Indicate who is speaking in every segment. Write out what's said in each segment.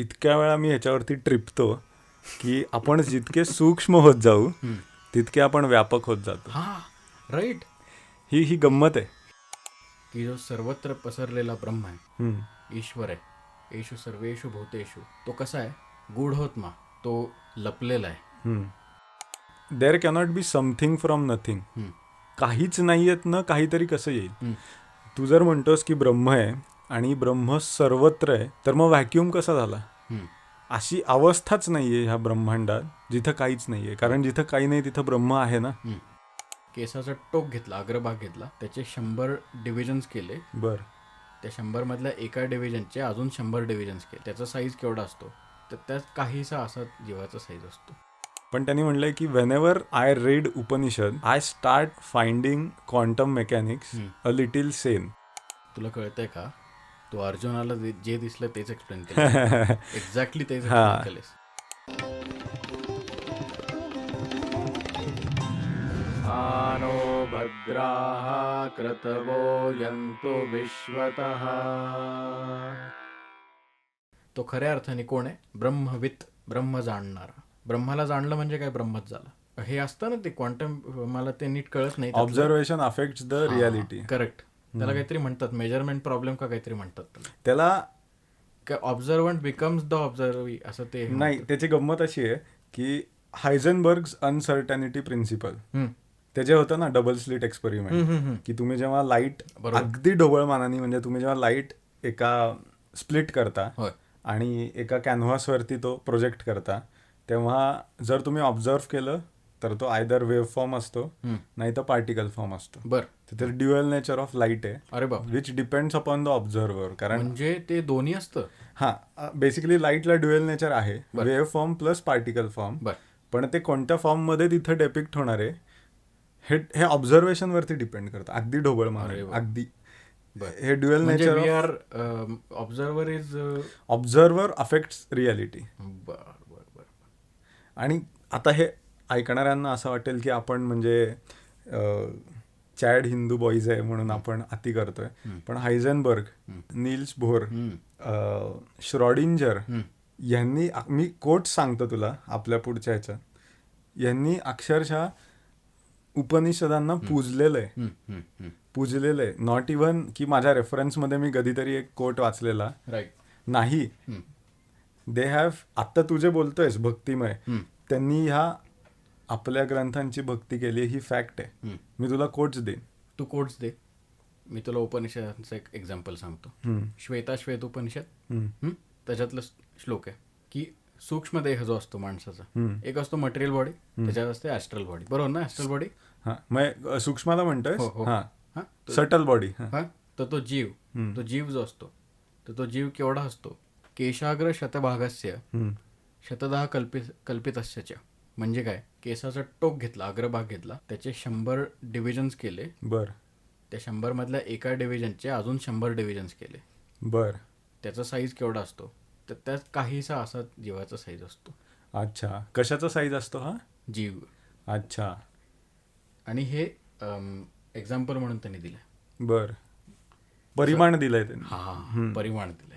Speaker 1: इतक्या वेळा मी ह्याच्यावरती ट्रिपतो की आपण जितके सूक्ष्म होत जाऊ तितके आपण व्यापक होत जातो.
Speaker 2: हा राईट
Speaker 1: ही ही गंमत आहे.
Speaker 2: की जो सर्वत्र पसरलेला ब्रह्म आहे. ईश्वर आहे. येशू सर्वेशू भूतेषु. तो कसा आहे? गूढोत्मा तो लपलेला आहे.
Speaker 1: There cannot be something from nothing. काहीच नाही येत ना काहीतरी कसं येईल. तू जर म्हणतोस की ब्रह्म आहे आणि ब्रह्म सर्वत्र आहे तर मग व्हॅक्युम कसा झाला. अशी अवस्थाच नाहीये ह्या ब्रह्मांडात जिथं काहीच नाहीये. कारण जिथं काही नाही तिथं ब्रह्म आहे ना.
Speaker 2: केसाचा टोक घेतला अग्रभाग घेतला त्याचे शंभर डिव्हिजन्स केले.
Speaker 1: बर.
Speaker 2: त्या शंभर मधल्या एका डिव्हिजनचे अजून शंभर डिव्हिजन्स केले. त्याचा साईज केवढा असतो? तर त्यात काहीसा असा जीवाचा साईज असतो.
Speaker 1: पण त्यांनी म्हणलंय की whenever I read Upanishad I start finding quantum mechanics. A little sense
Speaker 2: तुला कळतंय का? तू अर्जुनाला जे- दिसलं तेच एक्सप्लेन केलं. एक्झॅक्टली तेच
Speaker 1: हा.
Speaker 2: केलेस आनो भद्राः क्रतवो यन्तु विश्वतः। तो खऱ्या अर्थाने कोण आहे? ब्रह्मवित ब्रह्म जाणणारा. ब्रह्माला जाणलं म्हणजे काय? ब्रह्मच झालं. हे असतं ना ते क्वांटम मला ते नीट कळत नाही
Speaker 1: observation affect the reality
Speaker 2: correct त्याला काहीतरी म्हणतात मेजरमेंट प्रॉब्लेम का काहीतरी म्हणतात त्याला ऑब्झर्वंट बिकम्स द ऑब्झर्व असं ते
Speaker 1: नाही त्याची गंमत अशी आहे की हायझनबर्ग्स अनसर्टॅनिटी प्रिन्सिपल
Speaker 2: हम्म.
Speaker 1: ते जे होतं ना डबल स्लिट एक्सपेरिमेंट. की तुम्ही जेव्हा
Speaker 2: लाइट.
Speaker 1: अगदी ढोबळमानाने म्हणजे तुम्ही जेव्हा लाइट एका स्प्लिट करता आणि एका कॅनव्हासवरती तो प्रोजेक्ट करता तेव्हा जर तुम्ही ऑब्झर्व केलं तर तो आयदर वेव्ह फॉर्म असतो. नाही तर पार्टिकल फॉर्म असतो
Speaker 2: बर
Speaker 1: तिथे ड्युअल नेचर ऑफ लाइट आहे.
Speaker 2: अरे बाप
Speaker 1: which depends upon the observer कारण
Speaker 2: म्हणजे ते दोन्ही असतं.
Speaker 1: हा बेसिकली लाईटला ड्युएल नेचर आहे. Wave form plus particle form पण ते कोणत्या फॉर्ममध्ये तिथं डेपिक्ट होणार आहे हे ऑब्झर्वेशन वरती डिपेंड करतं. अगदी ढोबळ मारे. अगदी. हे dual nature
Speaker 2: or observer is
Speaker 1: observer affects reality आणि आता हे ऐकणाऱ्यांना असं वाटेल की आपण म्हणजे चॅड हिंदू बॉईज आहे म्हणून आपण अति करतोय. पण हायझनबर्ग नील्स भोर. श्रॉडिंजर. यांनी मी कोट सांगतो तुला आपल्या पुढच्या ह्याच्यात. यांनी अक्षरशः उपनिषदांना पूजलेलं आहे. पूजलेलं आहे नॉट इव्हन की माझ्या रेफरन्समध्ये मी कधीतरी एक कोट वाचलेला. नाही. दे हॅव आत्ता तू जे बोलतोयस भक्तिमय. त्यांनी ह्या आपल्या ग्रंथांची भक्ती केली ही फॅक्ट आहे. मी तुला कोट्स देईन.
Speaker 2: तू कोट्स दे. मी तुला उपनिषदांचं एक एक्झाम्पल सांगतो. श्वेता श्वेत उपनिषद? त्याच्यातलं श्लोक आहे की सूक्ष्म देह जो असतो माणसाचा. एक असतो मटेरियल बॉडी त्याच्यात असते ॲस्ट्रल बॉडी बरोबर ना ॲस्ट्रल बॉडी
Speaker 1: हा सूक्ष्माला म्हणतोय सटल बॉडी
Speaker 2: हा. तर तो जीव. तो जीव जो असतो तर तो जीव केवढा असतो? केशाग्र शतभागस्य शतदहा कल्पित कल्पितस्य च म्हणजे काय? केसाचा टोक घेतला अग्रभाग घेतला त्याचे शंभर डिव्हिजन्स केले.
Speaker 1: बर.
Speaker 2: त्या शंभर मधल्या एका डिव्हिजनचे अजून शंभर डिव्हिजन्स केले.
Speaker 1: बर.
Speaker 2: त्याचा साईज केवढा असतो? तर त्यात काहीसा असा जीवाचा साईज असतो.
Speaker 1: अच्छा. कशाचा साईज असतो हा?
Speaker 2: जीव.
Speaker 1: अच्छा.
Speaker 2: आणि हे एक्झाम्पल म्हणून त्यांनी दिलं
Speaker 1: बर. परिमाण दिलंय त्यांनी.
Speaker 2: हा परिमाण दिलंय.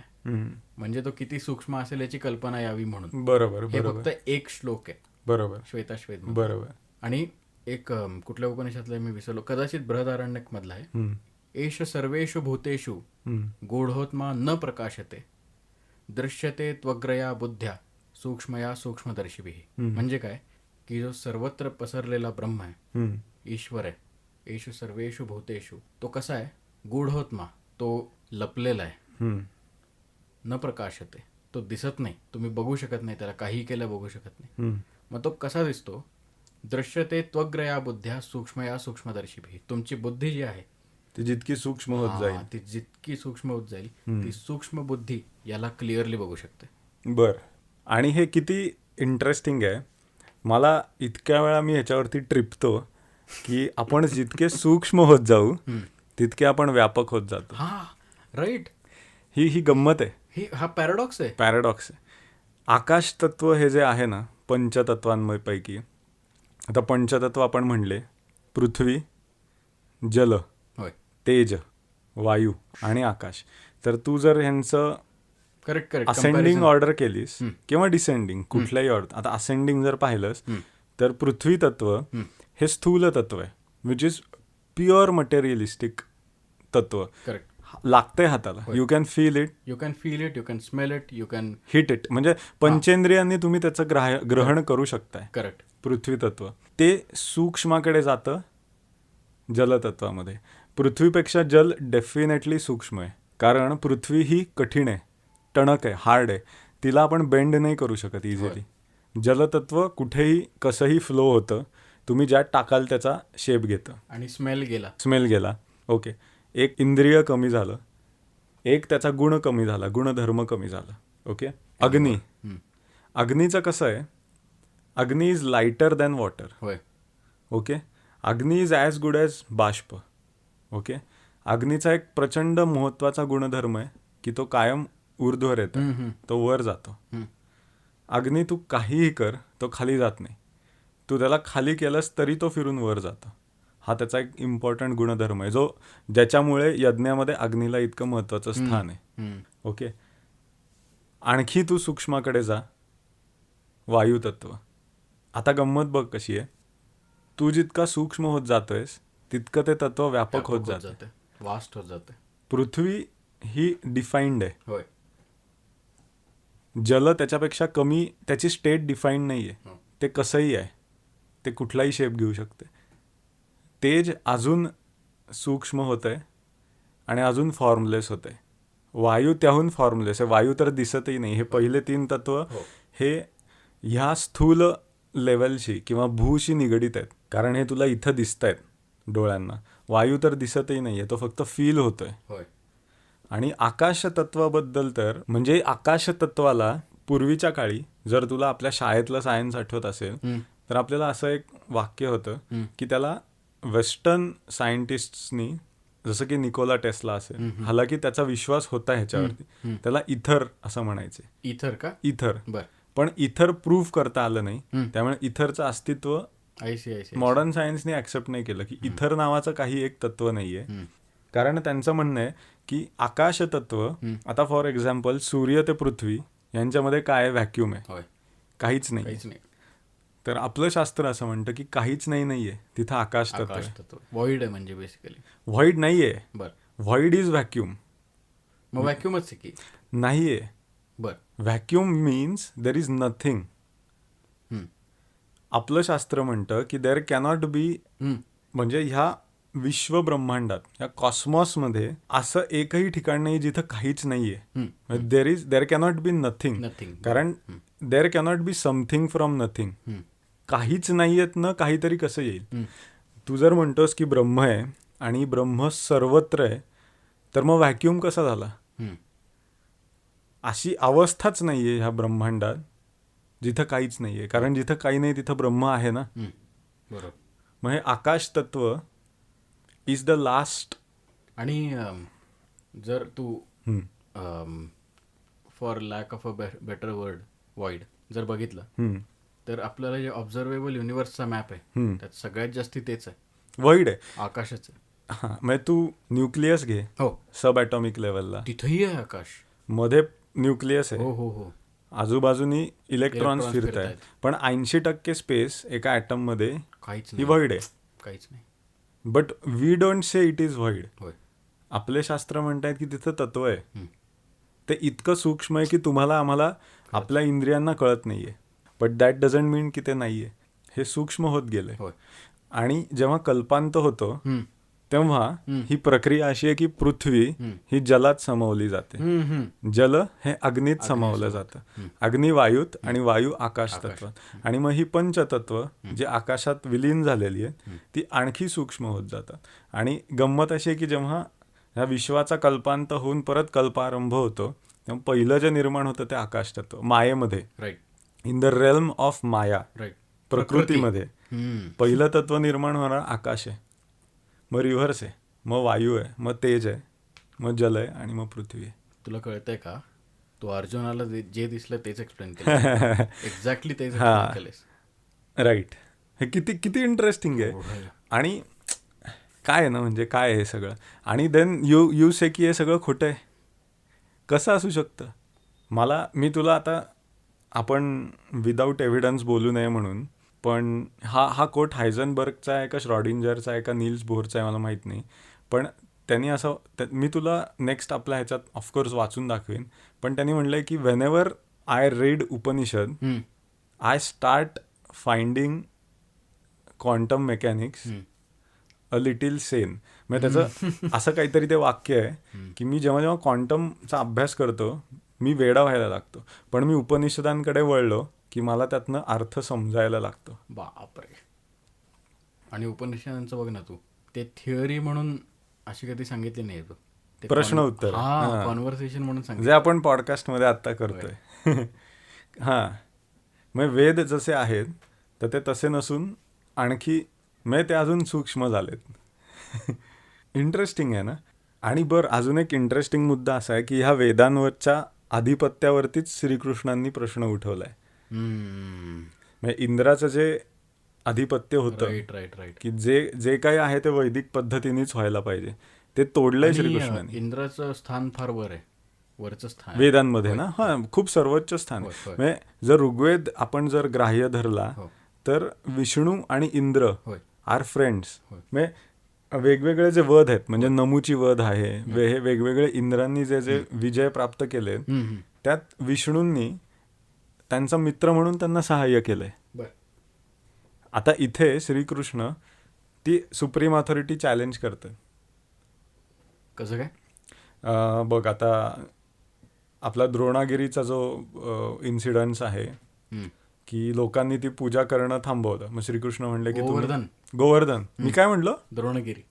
Speaker 2: म्हणजे तो किती सूक्ष्म असेल याची कल्पना यावी म्हणून.
Speaker 1: बरोबर
Speaker 2: हे
Speaker 1: बरोबर.
Speaker 2: फक्त एक श्लोक आहे.
Speaker 1: बरोबर
Speaker 2: श्वेताश्वेत
Speaker 1: बरोबर
Speaker 2: आणि एक कुठल्या उपनिषातलं मी विसरलो कदाचित बृहदारण्यक मधला आहे. एष सर्वेषु भूतेषु. गूढोत्मा न प्रकाशते दृश्यते त्वग्रया बुद्ध्या सूक्ष्मया सूक्ष्मदर्शिभी म्हणजे काय की जो सर्वत्र पसरलेला ब्रह्म आहे. ईश्वर आहे येशू सर्वेषु भूतेषु तो कसा आहे गूढोत्मा तो लपलेला आहे. न प्रकाशते तो दिसत नाही तुम्ही बघू शकत नाही त्याला काही केलं बघू शकत नाही. मग तो कसा दिसतो? दृश्यते त्वग्रया बुद्ध्या सूक्ष्मया सूक्ष्मदर्शिभी तुमची बुद्धी जी आहे
Speaker 1: ती जितकी सूक्ष्म होत जाईल.
Speaker 2: ती जितकी सूक्ष्म होत जाईल ती सूक्ष्म बुद्धी याला क्लिअरली बघू शकते.
Speaker 1: बर. आणि हे किती इंटरेस्टिंग आहे. मला इतक्या वेळा मी ह्याच्यावरती ट्रिपतो की आपण जितके सूक्ष्म होत जाऊ तितके आपण व्यापक होत जातो.
Speaker 2: हा राईट
Speaker 1: ही ही गंमत आहे.
Speaker 2: ही हा पॅराडॉक्स आहे.
Speaker 1: पॅराडॉक्स आहे. आकाश तत्व हे जे आहे ना पंचतत्वांपैकी. आता पंचतत्व आपण म्हणले पृथ्वी जल
Speaker 2: होय.
Speaker 1: तेज वायू आणि आकाश. तर तू जर ह्यांचं
Speaker 2: करेक्ट करेक्ट
Speaker 1: असेंडिंग ऑर्डर केलीस किंवा डिसेंडिंग कुठल्याही ऑर्डर आता असेंडिंग जर पाहिलंस तर पृथ्वी तत्व हे स्थूल तत्व आहे विच इज प्युअर मटेरियलिस्टिक तत्व.
Speaker 2: करेक्ट
Speaker 1: लागतंय हाताला. You can feel it
Speaker 2: you can feel it you can smell it you can
Speaker 1: hit it म्हणजे पंचेंद्रियांनी तुम्ही त्याचं ग्राह ग्रहण करू शकताय.
Speaker 2: करेक्ट
Speaker 1: पृथ्वी तत्व ते सूक्ष्माकडे जातं जलतत्वामध्ये. पृथ्वीपेक्षा जल डेफिनेटली सूक्ष्म आहे. कारण पृथ्वी ही कठीण आहे टणक आहे हार्ड आहे. तिला आपण बेंड नाही करू शकत इझिली जलतत्व कुठेही कसंही फ्लो होतं तुम्ही ज्यात टाकाल त्याचा शेप घेतं.
Speaker 2: आणि स्मेल गेला.
Speaker 1: स्मेल गेला. ओके एक इंद्रिय कमी झालं एक त्याचा गुण कमी झाला गुणधर्म कमी झाला ओके? अग्नी. अग्नीचं कसं आहे? अग्नी इज लाइटर दॅन वॉटर
Speaker 2: होय.
Speaker 1: ओके? अग्नी इज ॲज गुड ॲज बाष्प. ओके? अग्नीचा एक प्रचंड महत्त्वाचा गुणधर्म आहे की तो कायम ऊर्ध्वर येतो. तो वर जातो. अग्नी तू काहीही कर तो खाली जात नाही. तू त्याला खाली केलंस तरी तो फिरून वर जातो. हा त्याचा एक इम्पॉर्टंट गुणधर्म आहे जो ज्याच्यामुळे यज्ञामध्ये अग्नीला इतकं महत्त्वाचं स्थान आहे. ओके? आणखी तू सूक्ष्माकडे जा. वायुतत्व. आता गंमत बघ कशी आहे. तू जितका सूक्ष्म होत जातोयस तितकं ते तत्व व्यापक होत जातं
Speaker 2: वास्ट होत जाते
Speaker 1: पृथ्वी ही डिफाईन्ड आहे.
Speaker 2: होय.
Speaker 1: जल त्याच्यापेक्षा कमी त्याची स्टेट डिफाईन्ड नाही आहे. ते कसंही आहे. ते कुठलाही शेप घेऊ शकते. तेज अजून सूक्ष्म होत आहे आणि अजून फॉर्मलेस होत आहे वायू त्याहून फॉर्मलेस आहे. वायू तर दिसतही नाही. हे पहिले तीन तत्व
Speaker 2: हो.
Speaker 1: हे ह्या स्थूल लेवलशी किंवा भूशी निगडीत आहेत. कारण हे तुला इथं दिसत आहेत डोळ्यांना. वायू तर दिसतही नाही आहे तो फक्त फील होतोय.
Speaker 2: होय.
Speaker 1: आणि आकाशतत्वाबद्दल तर म्हणजे आकाशतत्वाला पूर्वीच्या काळी जर तुला आपल्या शाळेतलं सायन्स आठवत असेल. तर आपल्याला असं एक वाक्य होतं की त्याला वेस्टर्न सायंटिस्टनी जसं की निकोला टेस्ला असेल हालाकी त्याचा विश्वास होता ह्याच्यावरती. त्याला इथर असं म्हणायचे.
Speaker 2: इथर का?
Speaker 1: इथर. पण इथर प्रूव्ह करता आलं नाही. त्यामुळे इथरचं अस्तित्व मॉडर्न सायन्सने ऍक्सेप्ट नाही केलं की इथर नावाचं काही एक तत्व नाहीये. कारण त्यांचं म्हणणं आहे की आकाश तत्व आता फॉर एक्झाम्पल सूर्य ते पृथ्वी यांच्यामध्ये काय व्हॅक्युम आहे? काहीच नाही. तर आपलं शास्त्र असं म्हणतं की काहीच नाही नाहीये. तिथं आकाश तत्व
Speaker 2: आकाश
Speaker 1: आहे
Speaker 2: म्हणजे बेसिकली
Speaker 1: व्हॉइड नाहीये.
Speaker 2: बर.
Speaker 1: व्हॉइड इज व्हॅक्युम
Speaker 2: मग व्हॅक्युमच आहे की?
Speaker 1: नाहीये.
Speaker 2: बर.
Speaker 1: Vacuum means there is nothing. आपलं शास्त्र म्हणतं की देर कॅनॉट बी. म्हणजे ह्या विश्व ब्रह्मांडात या कॉस्मॉसमध्ये असं एकही ठिकाण नाही जिथं काहीच नाहीये. There is there cannot be nothing
Speaker 2: nothing
Speaker 1: कारण there cannot be something from nothing काहीच नाहीयेत ना काहीतरी कसं येईल. तू जर म्हणतोस की ब्रह्म आहे आणि ब्रह्म सर्वत्र आहे तर मग व्हॅक्युम कसा झाला. अशी अवस्थाच नाहीये ह्या ब्रह्मांडात जिथं काहीच नाहीये. कारण जिथं काही नाही तिथं ब्रह्म आहे ना.
Speaker 2: बरोबर.
Speaker 1: मग हे आकाश तत्व इज द लास्ट
Speaker 2: आणि जर तू for lack of a better word void जर बघितलं तर आपल्याला जे ऑब्झर्वेबल युनिव्हर्सचा मॅप आहे त्यात सगळ्यात जास्ती तेच आहे.
Speaker 1: वर्ड आहे.
Speaker 2: आकाशच आहे.
Speaker 1: हा म्हणजे तू न्यूक्लियस घे.
Speaker 2: हो.
Speaker 1: सब ॲटॉमिक लेवलला
Speaker 2: तिथंही आहे आकाश.
Speaker 1: मध्ये न्यूक्लियस आहे.
Speaker 2: हो हो हो.
Speaker 1: आजूबाजूनी इलेक्ट्रॉन्स फिरत आहेत. पण ऐंशी टक्के स्पेस एका ॲटममध्ये
Speaker 2: काहीच
Speaker 1: ही
Speaker 2: नाही.
Speaker 1: वर्ड आहे.
Speaker 2: काहीच नाही.
Speaker 1: But we don't say it is void आपले शास्त्र म्हणतायत की तिथं तत्व आहे. ते इतकं सूक्ष्म आहे की तुम्हाला आम्हाला आपल्या इंद्रियांना कळत नाहीये. बट दॅट डझंट मीन की ते नाहीये. हे सूक्ष्म होत गेले आणि जेव्हा कल्पांत होतो. तेव्हा ही प्रक्रिया अशी आहे की पृथ्वी ही जलात समवली जाते. जल हे अग्नीत समावलं जातं. अग्नी वायूत आणि वायू आकाश तत्वात आणि मग ही पंचतत्व जे आकाशात विलीन झालेली आहे ती आणखी सूक्ष्म होत जातात. आणि गंमत अशी आहे की जेव्हा ह्या विश्वाचा कल्पांत होऊन परत कल्पारंभ होतो तेव्हा पहिलं जे निर्माण होतं ते आकाश तत्व मायेमध्ये.
Speaker 2: Right
Speaker 1: in the realm of maya
Speaker 2: right
Speaker 1: प्रकृतीमध्ये. पहिलं तत्व निर्माण होणार आकाश आहे. मग रिव्हर्स आहे. मग वायू आहे. मग तेज आहे. मग जल आहे आणि मग पृथ्वी आहे.
Speaker 2: तुला कळतंय का? तू अर्जुनाला जे- दिसलं तेच एक्सप्लेन केलं एक्झॅक्टली तेच केलेस.
Speaker 1: राईट हे किती किती इंटरेस्टिंग आहे. आणि काय आहे ना म्हणजे काय आहे हे सगळं? आणि देन यू यू से की हे सगळं खोटं आहे. कसं असू शकतं? मला मी तुला आता आपण विदाऊट एव्हिडन्स बोलू नये म्हणून पण हा हा कोट हायझनबर्गचा आहे का श्रॉडिंजरचा आहे का नील्स बोरचा आहे मला माहीत नाही. पण त्यांनी असं त्या- मी तुला नेक्स्ट आपल्या ह्याच्यात ऑफकोर्स वाचून दाखवेन. पण त्यांनी म्हणलं आहे की when I read Upanishad. I start finding quantum mechanics a little sense म्हणजे त्याचं असं काहीतरी ते वाक्य आहे की मी जेव्हा जेव्हा क्वांटमचा अभ्यास करतो मी वेडा व्हायला लागतो. पण मी उपनिषदांकडे वळलो की मला त्यातनं अर्थ समजायला लागतो.
Speaker 2: बापरे. आणि उपनिषदांचं बघ ना तू ते थिअरी म्हणून अशी कधी सांगितली नाही तू.
Speaker 1: प्रश्न उत्तर.
Speaker 2: कॉन्व्हर्सेशन म्हणून
Speaker 1: जे आपण पॉडकास्टमध्ये आत्ता करतोय. हां. मग वेद जसे आहेत तर ते तसे नसून आणखी म्हणजे ते अजून सूक्ष्म झालेत. इंटरेस्टिंग आहे ना? आणि बरं अजून एक इंटरेस्टिंग मुद्दा असा आहे की ह्या वेदांवरच्या आधिपत्यावरतीच श्रीकृष्णांनी प्रश्न उठवलाय. म्हणजे इंद्राचं जे आधिपत्य होतं
Speaker 2: राईट राईट राईट
Speaker 1: की जे जे काही आहे ते वैदिक पद्धतीनेच व्हायला पाहिजे ते तोडलंय
Speaker 2: आणि,
Speaker 1: श्रीकृष्णाने
Speaker 2: इंद्राचं स्थान फार वर आहे वरचं स्थान.
Speaker 1: वेदांमध्ये ना हा खूप सर्वोच्च स्थान. म्हणजे जर ऋग्वेद आपण जर ग्राह्य धरला
Speaker 2: हो.
Speaker 1: तर विष्णू आणि इंद्र आर फ्रेंड्स. म्हणजे वेगवेगळे जे वध आहेत म्हणजे नमुची वध आहे वे- हे वेगवेगळे इंद्रांनी जे जे विजय प्राप्त केले. त्यात विष्णूंनी त्यांचा मित्र म्हणून त्यांना सहाय्य केलंय आता इथे श्रीकृष्ण ती सुप्रीम ऑथॉरिटी चॅलेंज करतात
Speaker 2: कसं काय
Speaker 1: बघ आता आपला द्रोणागिरीचा जो इन्सिडन्स आहे. की लोकांनी ती पूजा करणं थांबवलं. मग श्रीकृष्ण म्हणले की
Speaker 2: गोवर्धन.
Speaker 1: गोवर्धन. मी काय म्हणलो?
Speaker 2: द्रोणगिरी.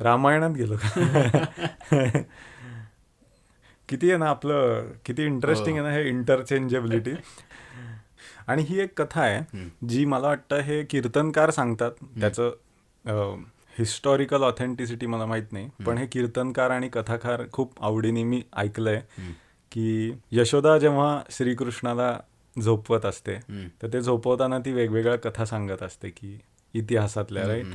Speaker 1: रामायणात गेलो किती आहे ना आपलं किती इंटरेस्टिंग आहे ना हे इंटरचेंजेबिलिटी आणि ही एक कथा आहे जी मला वाटतं हे कीर्तनकार सांगतात. त्याचं हिस्टॉरिकल ऑथेंटिसिटी मला माहीत नाही पण हे कीर्तनकार आणि कथाकार खूप आवडीने मी ऐकलंय की यशोदा जेव्हा श्रीकृष्णाला झोपवत असते. तर ते झोपवताना ती वेगवेगळ्या कथा सांगत असते की इतिहासातल्या राईट.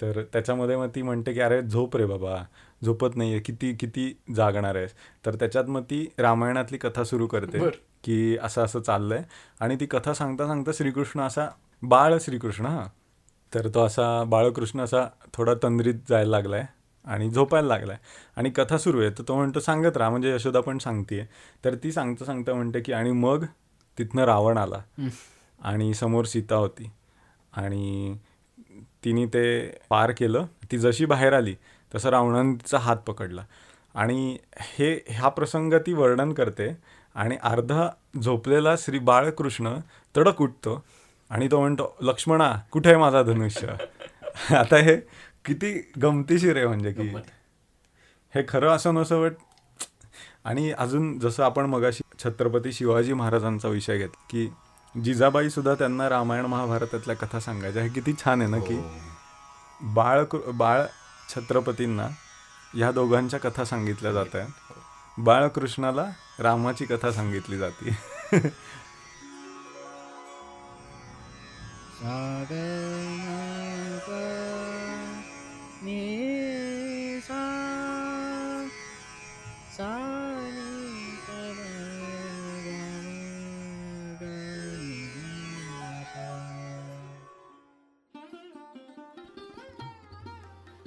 Speaker 1: तर त्याच्यामध्ये मग ती म्हणते की अरे झोप रे बाबा झोपत नाहीये. किती किती जागणार आहेस? तर त्याच्यात मग ती रामायणातली कथा सुरू करते. की असं असं चाललंय. आणि ती कथा सांगता सांगता श्रीकृष्ण असा बाळ श्रीकृष्ण हा. तर तो असा बाळकृष्ण असा थोडा तंद्रीत जायला लागलाय आणि झोपायला लागलाय. आणि कथा सुरू आहे. तर तो म्हणतो सांगत राहा. म्हणजे यशोदा पण सांगते तर ती सांगता सांगता म्हणते की आणि मग तिथनं रावण आला. आणि समोर सीता होती. आणि तिने ते पार केलं. ती जशी बाहेर आली तसं रावणाने तिचा हात पकडला. आणि हे ह्या प्रसंग ती वर्णन करते. आणि अर्धा झोपलेला श्री बाळकृष्ण तडक उठतो आणि तो म्हणतो लक्ष्मणा कुठे आहे माझा धनुष्य? आता हे किती गमतीशीर आहे म्हणजे की हे खरं असं नसं बट आणि अजून जसं आपण मगाशी छत्रपती शिवाजी महाराजांचा विषय घेत की जिजाबाई सुद्धा त्यांना रामायण महाभारतातल्या कथा सांगायच्या. हे किती छान आहे ना की बाळ बाळ छत्रपतींना ह्या दोघांच्या कथा सांगितल्या जात आहेत. बाळकृष्णाला रामाची कथा सांगितली जाते.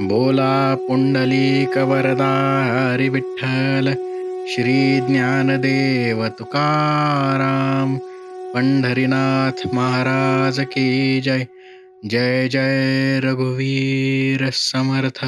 Speaker 2: बोला पुंडलिक वरदा हरी विठ्ठल श्री ज्ञानदेव तुकाराम पंढरीनाथ महाराज की जय जय जय रघुवीर समर्थ।